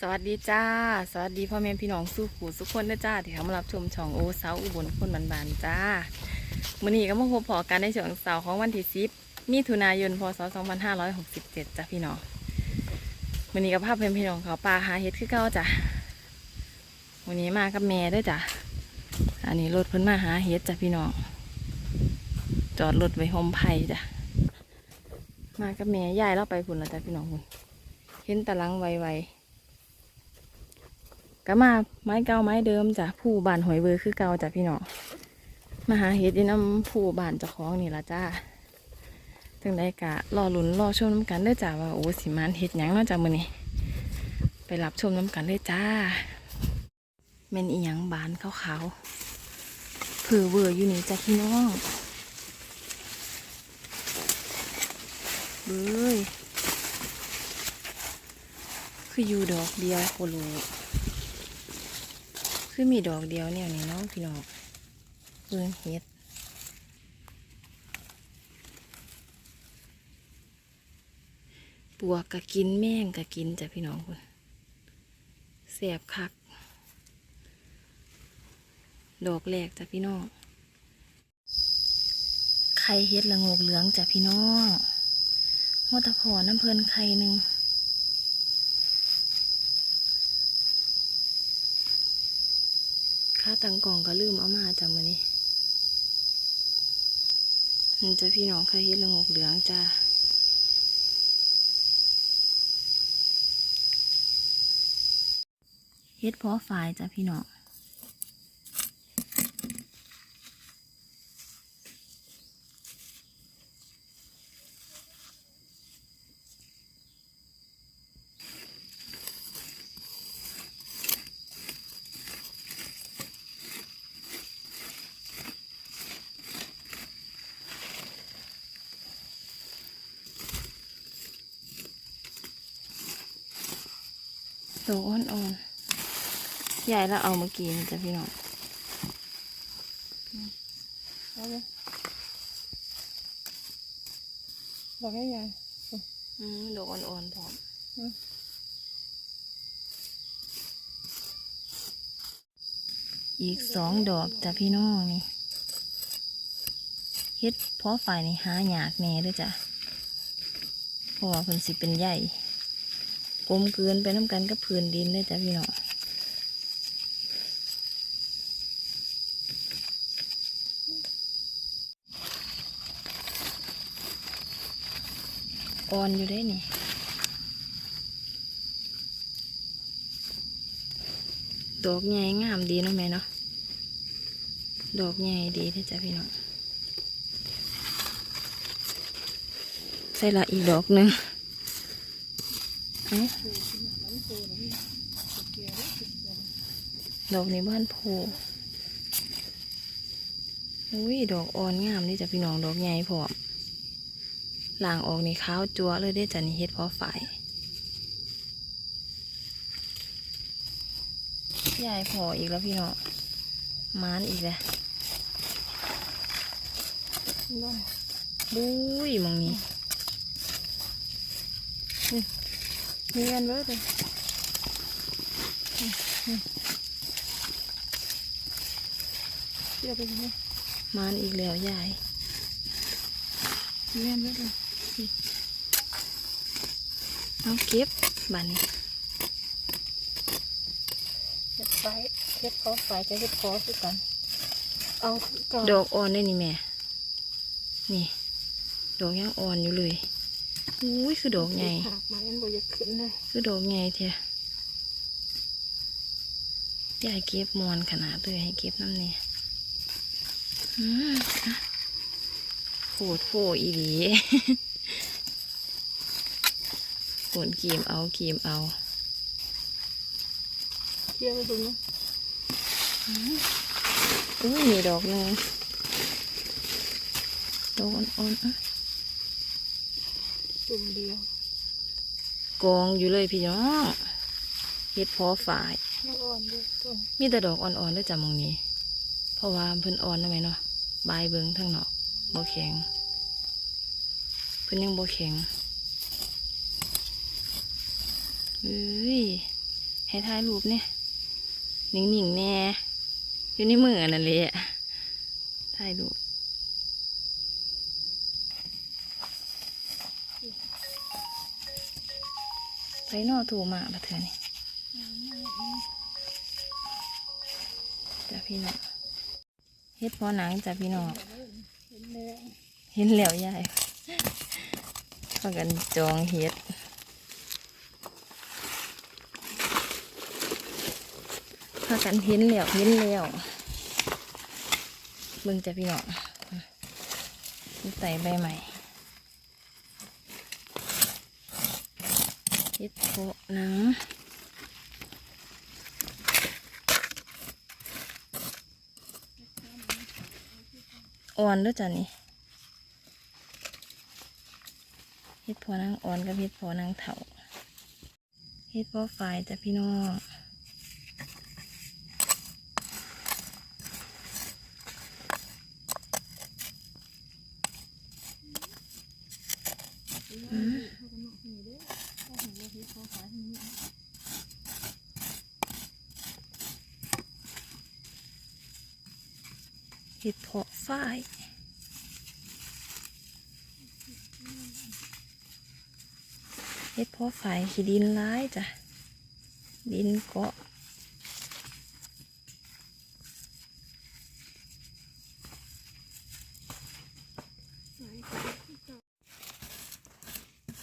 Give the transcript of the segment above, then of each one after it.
สวัสดีจ้า สวัสดีพ่อแม่พี่น้องสู้ผู้สุกคนนะจ้าที่เขามารับชมช่องโอเสาอุบลคนบานๆจ้ามื่อนี้ก็มาพบพอกันในช่วงเสาร์ของวันที่สิบมิถุนายนพศ2567จ้าพี่น้องมื่อนี้ก็พาเพื่อนพี่น้องเขาปลาหาเห็ดคือเก้าจ้ะวันนี้มากับแม่ด้วยจ้ะอันนี้รถเพิ่นมาหาเห็ดจ้ะพี่น้องจอดรถไว้โฮมไผ่จ้ะมากับแม่ยายเราไปพุ่นแล้วจ้ะพี่น้องพุ่นเห็นตะลังไวๆ ก็มาไม้เก่าไม้เดิมจ้ะผู้บานหอยเวอร์คือเก่าจ้ะพี่น้องมาหาเห็ดยี่น้ำผู้บานเจ้าของนี่ละจ้าจังได้กะรอลุ้นรอชมน้ำกันเด้จ้าว่าโอ้สิมานเห็ดหยังเนาะจ้ะมือนี้ไปรับชมน้ำกันเลยจ้าเมนอีหยังบานขาวๆเผือเวอร์อยู่นี่จ้ะพี่น้องเบ้ยคืออยู่ดอกเดียวโคโล คือมีดอกเดียวเนี่ยนี่เนาะพี่น้องเบิ่งเห็ดปวกกะกินแม่งกะกินจ้ะพี่น้องคนแสบคัก ดอกแรกจ้ะพี่น้องไข่เห็ดละงกเหลืองจ้ะพี่น้องมอตะพอน้ำเพลินไข่หนึ่ง ค่าตังกล่องก็ลืมเอามาจากมือนี้นี่จะพี่น้องเคยเห็นละงกเหลืองจ้าเฮ็ดเพาะฝ่ายจ้ะพี่น้อง ดอกอ่อนๆ ใหญ่แล้วเอาเมื่อกี้นี่จ้ะพี่น้องเอาเลยบอกให้ยายอืมดอกอ่อนๆพร้อมอืมอีกสองดอกจ้ะพี่น้องนี่เฮ็ดเพาะฝ่ายนี่หายากแน่เด้วยจ้ะเพราะว่าเพิ่นสิเป็นใหญ่ กลมเกินไปน้ำกันกับพื้นดินเลยจ้ะพี่น้องอ่อนอยู่ได้นี่ดอกใหญ่งามดีเนาะแม่เนาะดอกใหญ่ดีเด้จ้ะพี่น้องใส่ละอีกดอกหนึ่ง ดอกในบ้านโพอุ้ยดอกอ่อนงามนี่จะพี่น้องดอกใหญ่พร้อมหลางออกนี่ขาวจัวเลยได้จ้ะนี่เฮ็ดเพอฝ่ายยายพออีกแล้วพี่น้องมานอีกแล้วด้บุ้ยมองนี้ เงินเบิดเลยเดี๋ยวไปยังไงมานอีกแล้วยายมีเงินเบิดเลยเอาเก็บบ้านนี้เฮ็ดไฟเฮ็ดคอไฟจะเฮ็ดคอคือกัน เอาก่อนดอกอ่อนได้นี่แม่ นี่ ดอกยังอ่อนอยู่เลย อุ้ยคือดอกใหญ่หักมาอันบ่อยากขึ้นเลยคือดอกใหญ่แท้ยายเก็บมอนขนาดเลยให้เก็บน้ำเนี่ยอืมอะโผดโผอีหลีฝนกีมเอากีมเอาเที่ยวไปดูนะอุ้ยมีดอกหนึงดอกอ่อนๆอะ จุ่มเดียว กองอยู่เลยพี่น้องเฮ็ดเพอฝ่าย ไม่อ่อนด้วยต้นมีแต่ดอกอ่อนๆเด้วยจ้ะหมองนี้ เพราะว่าเพิ่นอ่อนนะไหมเนาะบายเบิงทั้งนอกบ่แข็ง เพิ่นยังบ่แข็งเอ้ยให้ถ่ายรูปเนี่ยนิ่งๆแน่อยู่ในมือนั่นเลยอะถ่ายรูป ไปนอถูมาปะเธอนี่จ้ะพี่น้องเฮ็ดพอหนังจ้ะพี่น้องเห็นเห็นแล้วยายพากันจองเฮ็ดพากันเห็นแล้วเห็นแล้วเบิ่งจ้ะพี่น้องใส่ใบใหม่ เฮ็ดโพะหนังอ่อนด้วยจ้ะนี่เฮ็ดพอนางอ่อนกับเฮ็ดพอนางเถาเฮ็ดพอฝ่ายจ้ะพี่น้องอืมเฮ็ด เพาะฝ่ายเฮ็ดเพอฝ่ายขี้ดินร้ายจ้ะ ดินเกาะ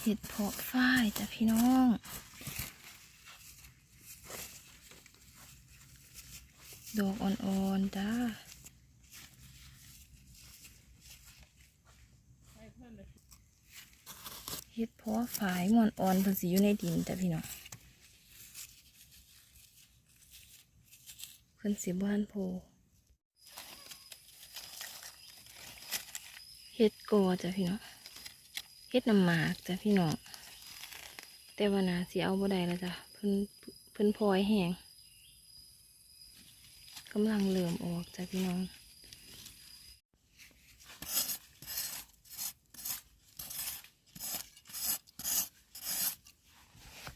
เห็ดเพาะฝ้ายจ้ะพี่น้องดอกอ่อนๆจ้า ฮ็ดเพาะฝายมอนอ่อนเพิ่นสิอยู่ในดินจ้ะพี่น้องเพิ่นสิบ้านโพเฮ็ดกอจ้ะพี่น้องเฮ็ดน้ำหมากจ้ะพี่น้องแต่ว่านาสิเอาบ่ได้แล้วจ้ะเพิ่นเพิ่นพลอยแห้งกำลังเริ่มออกจ้ะพี่น้อง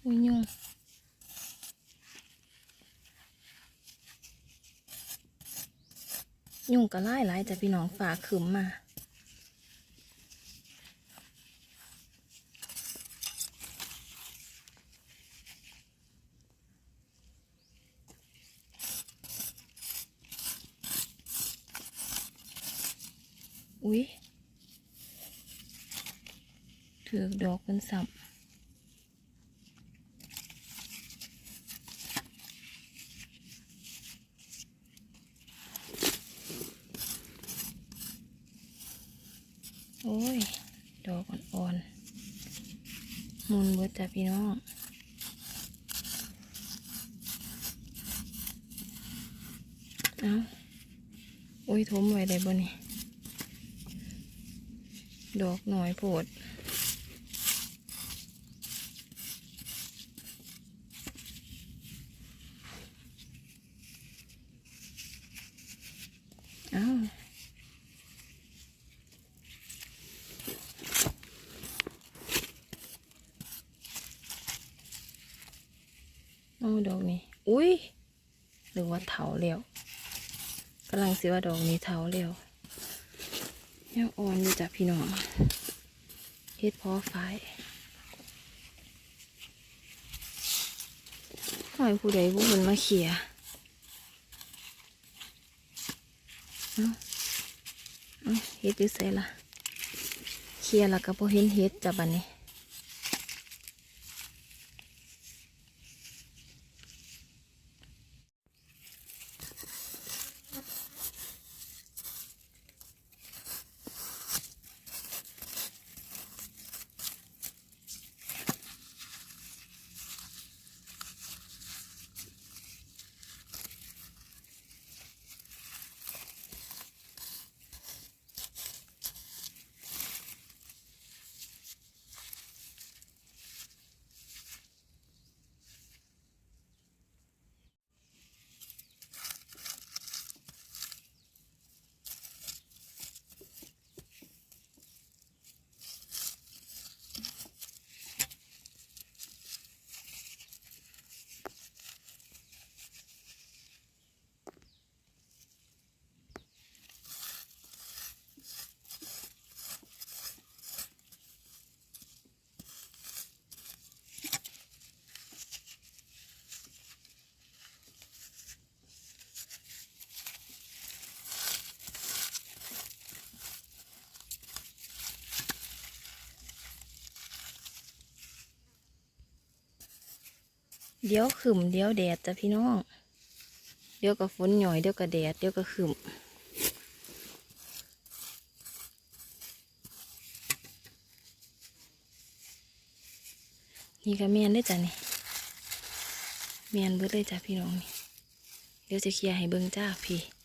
อุ้ยยุง ยุงก็ไล่ไล่แต่พี่น้องฝาขึ้นมา อุ้ยถือดอกเป็นสับ โอ้ย ดอกอ่อนๆมุนเบิด จ้ะพี่น้องเอาโอ้ยทมไว้ได้บ่นี่ ดอกหน่อยโพด เอา เอาดอกนี้ อุ้ย หรือว่าเถาเร็วกำลังสิ ว่าดอกนี้เถาเร็วยังอ่อนอยู่จ้ะพี่น้องเฮ็ดพอไฟหอยผู้ใดผู้คนมาเขี่ยเอาเอาเฮ็ดอยู่ใส่ละเขี่ยแล้วก็บ่เห็นเฮ็ดจ้ะบัดนี้ เดี๋ยวขึ้มเดี๋ยวแดดจ้ะพี่น้อง เดี๋ยวก็ฝนหน่อยเดี๋ยวก็แดดเดี๋ยวก็ขึ้มนี่ก็เมียนได้จ้ะนี่เมียนเบิดเลยจ้ะพี่น้องนี่เดี๋ยวจะเคลียร์ให้เบิ้งจ้าพี่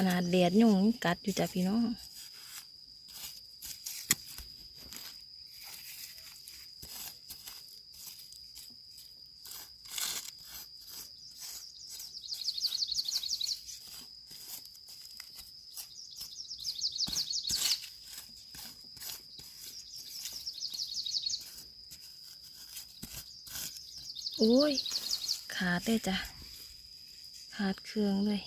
ขนาดแดดยุงยังกัดอยู่จ้ะพี่น้องโอ้ย ขาดเลยจ้ะ ขาดเครื่องเลย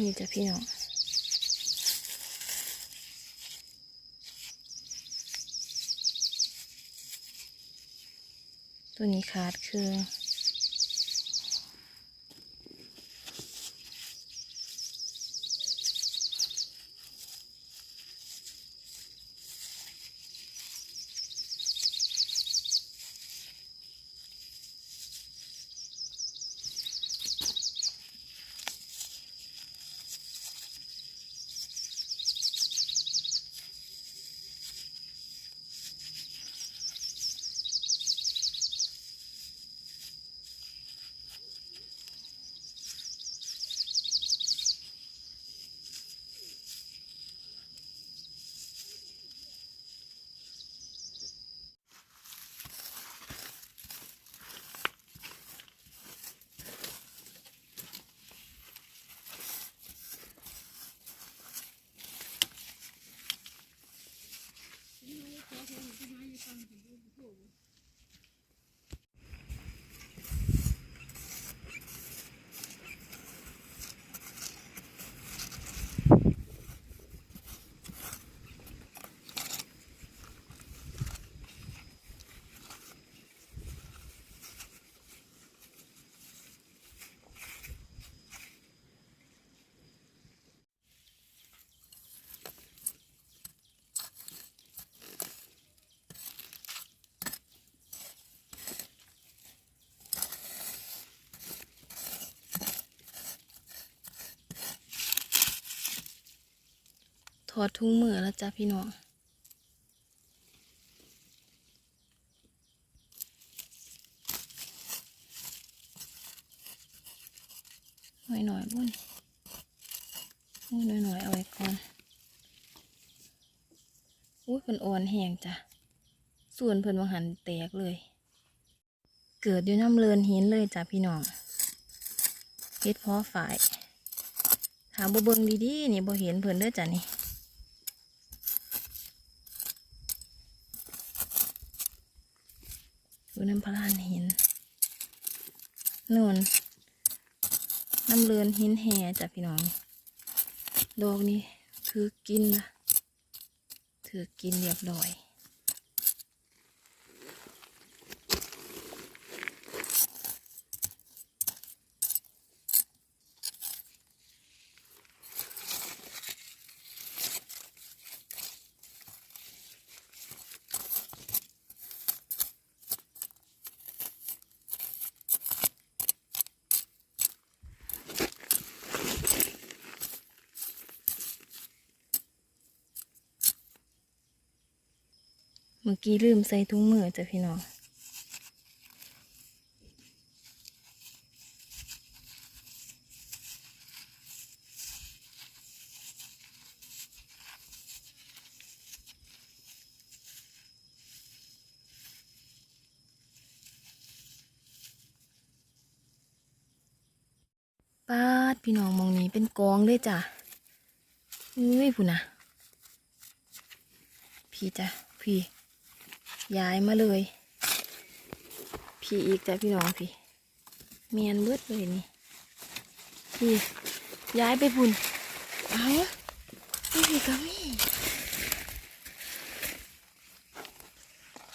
นี่จ้ะพี่น้องตัวนี้ขาดคือ ถ อดถุงมือแล้วจ้ะพี่น้องหน่อยหน่อยบุ้นอุ้ยหน่อยหน่อยเอาไว้ก่อนอุ้ยเพิ่นอ่อนแห้งจ้ะส่วนเพิ่นวังหันแตกเลย เกิดอยู่น้ำเลินหินเลยจ้ะพี่น้องเฮ็ดเพอฝ่ายถามบ่เบิ่งดีๆนี่บ่เห็นเพิ่นเด้อจ้ะนีู่น้ำพลานหินนู่นน้ำเลือนหินแห่จ้ะพี่น้อง ดอกนี้ถือกินนะถือกินเรียบร้อย มื่อกี้ลืมใส่ถุงมือจ้ะพี่น้องป้าดพี่น้องมองนี้เป็นกองเลยจ้ะอุ้ยผู้นะพี่จ้ะพี่ ย้ายมาเลย พี่อีกจ้ะพี่น้องพี่เมียนเบิดเลยนี่พี่ย้ายไปพุ่นเอานี่พี่ก็มี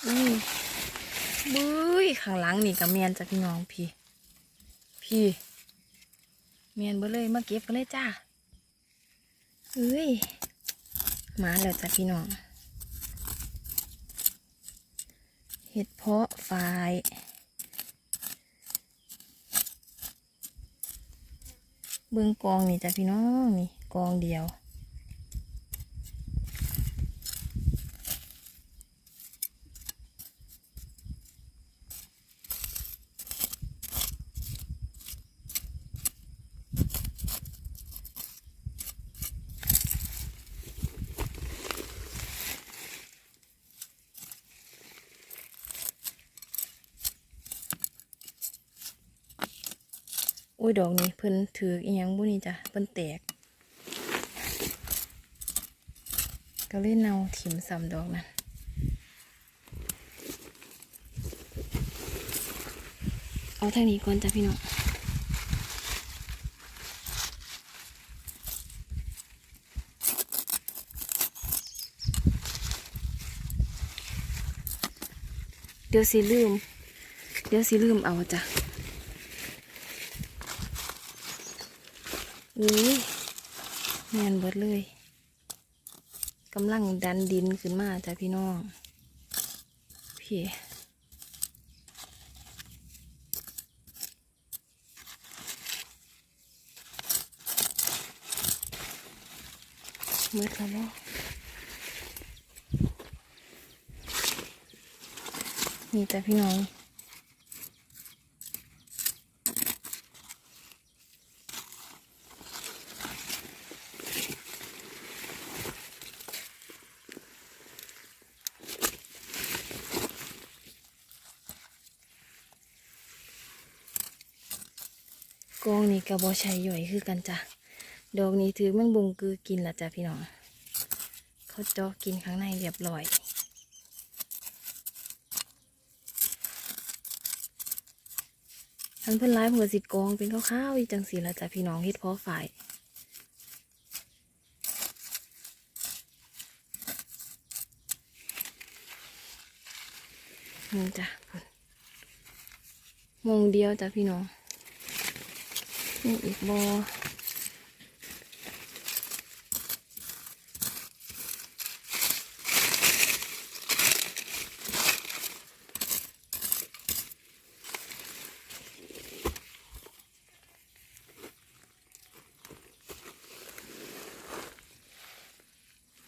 อุ้ยบุ้ยข้างหลังนี่ก็เมียนจ้ะพี่น้องพี่ พี่เมียนเบิดเลยมาเก็บกันเลยจ้าเฮ้ยมาแล้วจ้ะพี่น้อง เห็ดเพาะฝายเบื้องกองนี่จ้ะพี่น้องนี่กองเดียว อุ้ยดอกนี้เพิ่นถืออีหยังบุนี่จ้ะเพิ่นแตก ก็เลยเนาถิ่มซ้ำดอกนั้นเอาทางนี้ก่อนจ้ะพี่น้องเดี๋ยวสิลืม เดี๋ยวสิลืมเอาจ้ะ อุ้ยแมนเบิดเลยกำลังดันดินขึ้นมาจ้ะพี่น้องพี่เมื่อแล้วนี่จ้ะพี่น้อง กองนี่กระบอชัยย่อยคือกันจ้ะดอกนี้ถือแมงบุงคือกินละจ้ะพี่น้องเขาจาะกินข้างในเรียบร้อยทันเพิ่นร้ายหัวสิกองเป็นข้าวๆอีจังสีละจ้ะพี่น้องเฮ็ดเพาะฝ่ายนี่จ้ะพุ่นมงเดียวจ้ะพี่น้อง นี่อีกบอ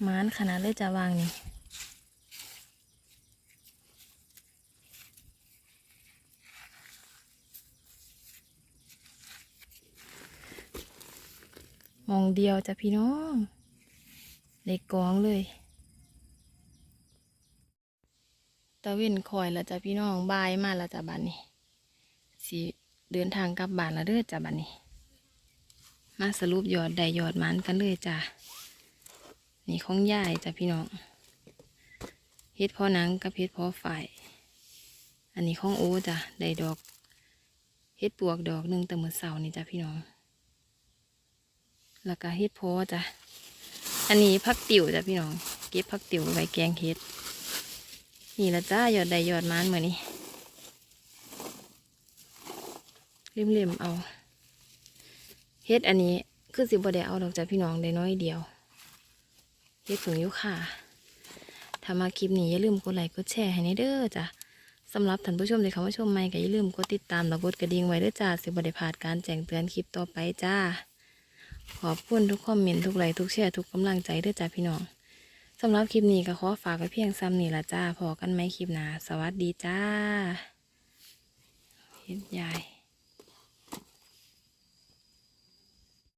มานขนาดเลยจะวางนี่ มองเดียวจ้ะพี่น้องเด็กกองเลยตะเว้นคอยแล้วจ้ะพี่น้องบายมาแล้วจ้ะบัดนี้สิเดินทางกลับบ้านแล้วเด้อจ้ะบัดนี้ มาสรุปยอดได้ยอดมันกันเลยจ้ะนี่ของยายจ้ะพี่น้องเฮ็ดพอหนังกับเฮ็ดพอฝ่าย อันนี้ของโอจ้ะได้ดอกเฮ็ดปวกดอกหนึ่งแต่เมื่อเสาร์นี่จ้ะพี่น้อง แล้วก็เฮ็ดโพจ้ะ อันนี้ผักติ๋วจ้ะพี่น้อง เก็บผักติ๋วไว้แกงเฮ็ด นี่ละจ้ายอดใดยอดมันเหมือนนี้เล่มๆเอา เฮ็ดอันนี้คือสิบ่ได้เอาดอกจ้ะพี่น้องได้น้อยเดียว เฮ็ดผงยุค่ะถ้ามาคลิปนี้อย่าลืมกดไลค์กดแชร์ให้ในเด้อจ้ะสำหรับท่านผู้ชมที่เขามาชมใหม่ก็อย่าลืมกดติดตามและกดกระดิ่งไว้ด้อจ้าสิบ่ได้พลาดการแจ้งเตือนคลิปต่อไปจ้า ขอบคุณทุกคอมเมนต์ทุกไลค์ทุกแชร์ทุกกำลังใจด้วยจ้าพี่น้องสำหรับคลิปนี้ก็ขอฝากไว้เพียงซ้ำนี่ละจ้าพอกันไหมคลิปหนาสวัสดีจ้าเฮ็ดยาย